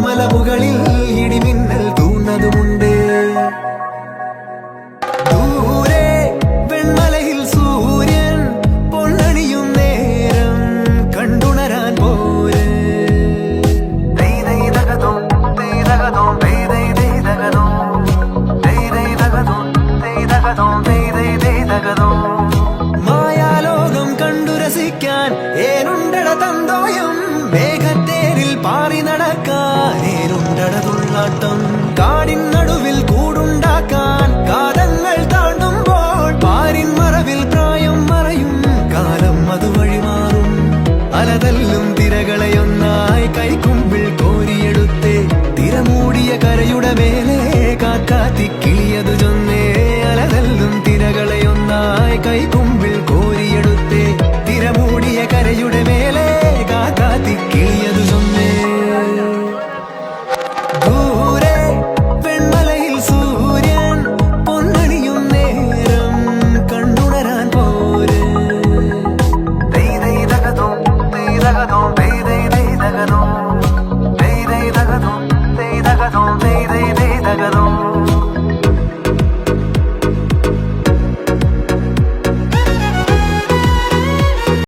കണ്ടേ മഴമൂടും മാമല മുകളിൽ ഇടിമിന്നൽ തൂന്നതുമുണ്ട് ദൂരെ സൂര്യൻ നേരം മായാലോകം കണ്ടു രസിക്കാൻ ഏനുണ്ടട തന്തോയം മേഘത്തേരിൽ പാറി ആട്ടം കാടിൻ നടുവിൽ കൂടുണ്ടാക്കാൻ കാലങ്ങൾ താണ്ടുമ്പോൾ പാരിൻ മറവിൽ പ്രായം മറയും. കാലം അതുവഴി മാറും. അലതല്ലും തിരകളെ ഒന്നായി കൈക്കുമ്പിൾ കോരിയെടുത്തേ. തിരമൂടിയ കരയുടെ മേലെ കാക്കാത്തി കിളിയതു ചൊന്നേ. അലതല്ലും തിരകളെ ഒന്നായി കൈക്കുമ്പിൾ കോരിയെടുത്തേ. തിരമൂടിയ കരയുടെ മേലെ കാക്കാത്തി കിളിയ